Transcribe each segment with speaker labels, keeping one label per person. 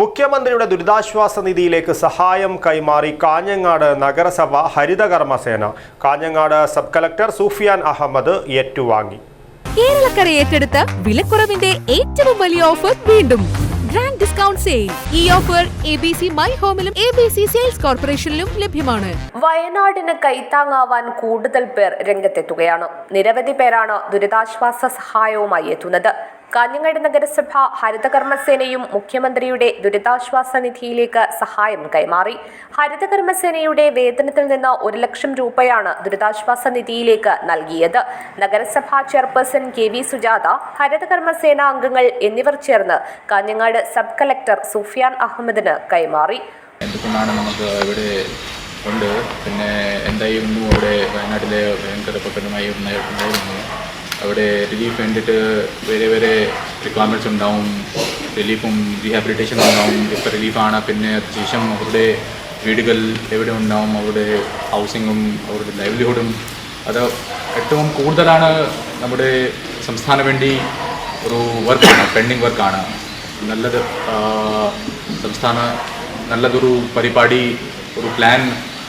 Speaker 1: മുഖ്യമന്ത്രിയുടെ ദുരിതാശ്വാസ നിധിയിലേക്ക് സഹായം കൈമാറി കാഞ്ഞങ്ങാട് നഗരസഭ ഹരിതകർമ്മസേന. കാഞ്ഞങ്ങാട് സബ് കലക്ടർ സൂഫിയാൻ അഹമ്മദ് ഏറ്റുവാങ്ങി.
Speaker 2: കേരളക്കര ഏറ്റെടുത്ത വിലക്കുറവിന്റെ ഏറ്റവും വലിയ ഓഫർ വീണ്ടും. Grand discount sale. ഈ offer A B C my ഹോമിലും A B C sales കോർപ്പറേഷനിലും ലഭ്യമാണ്.
Speaker 3: വയനാടിന് കൈത്താങ്ങാവാൻ കൂടുതൽ പേർ രംഗത്തെത്തുകയാണ്. നിരവധി പേരാണ് ദുരിതാശ്വാസ സഹായവുമായി എത്തുന്നത്. കാഞ്ഞങ്ങാട് നഗരസഭ ഹരിതകർമ്മസേനയും മുഖ്യമന്ത്രിയുടെ ദുരിതാശ്വാസ നിധിയിലേക്ക് സഹായം കൈമാറി. ഹരിതകർമ്മസേനയുടെ വേതനത്തിൽ നിന്ന് ഒരു ലക്ഷം രൂപയാണ് ദുരിതാശ്വാസ നിധിയിലേക്ക് നൽകിയത്. നഗരസഭാ ചെയർപേഴ്സൺ കെ വി സുജാത ഹരിതകർമ്മസേന അംഗങ്ങൾ എന്നിവർ ചേർന്ന് കാഞ്ഞങ്ങാട് സബ് കളക്ടർ സുഫിയാൻ അഹമ്മദിന് കൈമാറി.
Speaker 4: ഉണ്ട്? പിന്നെ എന്തായിരുന്നു അവിടെ വയനാട്ടിലെ ഭയങ്കര പ്രകടമായി ഉണ്ടായിരുന്നു അവിടെ റിലീഫ് വേണ്ടിയിട്ട് വേറെ വേറെ റിക്വയർമെന്റ്സ് ഉണ്ടാവും. റിലീഫും റീഹാബിലിറ്റേഷൻ ഉണ്ടാവും. ഇപ്പോൾ റിലീഫാണ് പിന്നെ അതിനുശേഷം അവരുടെ വീടുകൾ എവിടെ ഉണ്ടാവും? അവരുടെ ഹൗസിങ്ങും അവരുടെ ലൈവ്ലിഹുഡും അത് ഏറ്റവും കൂടുതലാണ് നമ്മുടെ സംസ്ഥാനം വേണ്ടി ഒരു വർക്കാണ് പെൻഡിങ് വർക്കാണ് നല്ലത് സംസ്ഥാന നല്ലതൊരു പരിപാടി ഒരു പ്ലാൻ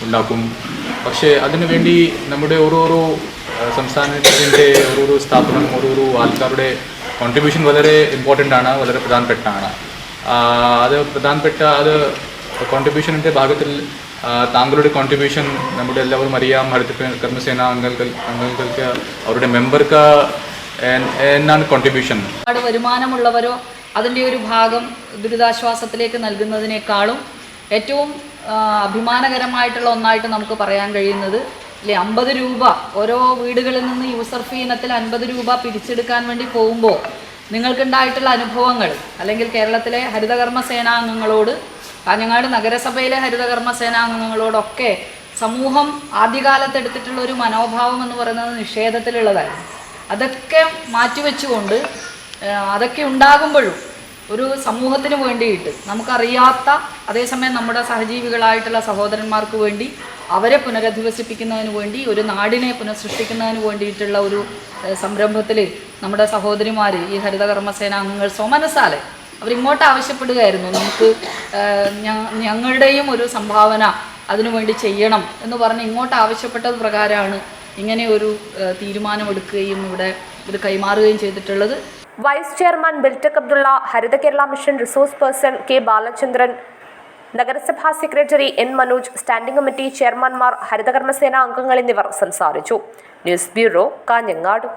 Speaker 4: ഉണ്ടാക്കും. പക്ഷേ അതിനുവേണ്ടി നമ്മുടെ ഓരോരോ സംസ്ഥാനത്തിന്റെ ഓരോരോ സ്ഥാപനം ഓരോരോ ആൾക്കാരുടെ കോൺട്രിബ്യൂഷൻ വളരെ ഇമ്പോർട്ടന്റ് ആണ് വളരെ പ്രധാനപ്പെട്ടാണ് അത് പ്രധാനപ്പെട്ട അത് കോൺട്രിബ്യൂഷന്റെ ഭാഗത്തിൽ താങ്കളുടെ കോൺട്രിബ്യൂഷൻ നമ്മുടെ എല്ലാവരും അറിയാം. ഹരിത കർമ്മസേന അംഗങ്ങൾ അംഗങ്ങൾക്ക് അവരുടെ മെമ്പർക്ക് എന്നാണ് കോൺട്രിബ്യൂഷൻ
Speaker 5: ഒരുപാട് വരുമാനമുള്ളവരോ അതിന്റെ ഒരു ഭാഗം ദുരിതാശ്വാസത്തിലേക്ക് നൽകുന്നതിനേക്കാളും ഏറ്റവും അഭിമാനകരമായിട്ടുള്ള ഒന്നായിട്ട് നമുക്ക് പറയാൻ കഴിയുന്നത് അല്ലെ അമ്പത് രൂപ. ഓരോ വീടുകളിൽ നിന്ന് യൂസർ ഫീ ഇനത്തിൽ അൻപത് രൂപ പിരിച്ചെടുക്കാൻ വേണ്ടി പോകുമ്പോൾ നിങ്ങൾക്കുണ്ടായിട്ടുള്ള അനുഭവങ്ങൾ അല്ലെങ്കിൽ കേരളത്തിലെ ഹരിതകർമ്മ സേനാംഗങ്ങളോട് കാഞ്ഞങ്ങാട് നഗരസഭയിലെ ഹരിതകർമ്മ സേനാംഗങ്ങളോടൊക്കെ സമൂഹം ആദ്യകാലത്ത് എടുത്തിട്ടുള്ള ഒരു മനോഭാവം എന്ന് പറയുന്നത് നിഷേധത്തിലുള്ളതായിരുന്നു. അതൊക്കെ മാറ്റിവെച്ചുകൊണ്ട് അതൊക്കെ ഉണ്ടാകുമ്പോഴും ഒരു സമൂഹത്തിന് വേണ്ടിയിട്ട് നമുക്കറിയാത്ത അതേസമയം നമ്മുടെ സഹജീവികളായിട്ടുള്ള സഹോദരന്മാർക്ക് വേണ്ടി അവരെ പുനരധിവസിപ്പിക്കുന്നതിന് വേണ്ടി ഒരു നാടിനെ പുനഃസൃഷ്ടിക്കുന്നതിന് വേണ്ടിയിട്ടുള്ള ഒരു സംരംഭത്തിൽ നമ്മുടെ സഹോദരിമാർ ഈ ഹരിതകർമ്മസേന അംഗങ്ങൾ സോമനസാലെ അവരിങ്ങോട്ട് ആവശ്യപ്പെടുകയായിരുന്നു. നമുക്ക് ഞങ്ങളുടെയും ഒരു സംഭാവന അതിനുവേണ്ടി ചെയ്യണം എന്ന് പറഞ്ഞ് ഇങ്ങോട്ട് ആവശ്യപ്പെട്ടത് പ്രകാരമാണ് ഇങ്ങനെ ഒരു തീരുമാനമെടുക്കുകയും ഇവിടെ ഇത് കൈമാറുകയും ചെയ്തിട്ടുള്ളത്.
Speaker 3: Vice chairman Biltak Abdulla Haritha Kerala mission resource person K Balachandran നഗരസഭാ secretary N Manoj standing committee ചെയർമാൻമാർ ഹരിതകർമ്മസേന അംഗങ്ങൾ എന്നിവർ സംസാരിച്ചു. News bureau Kanhangad.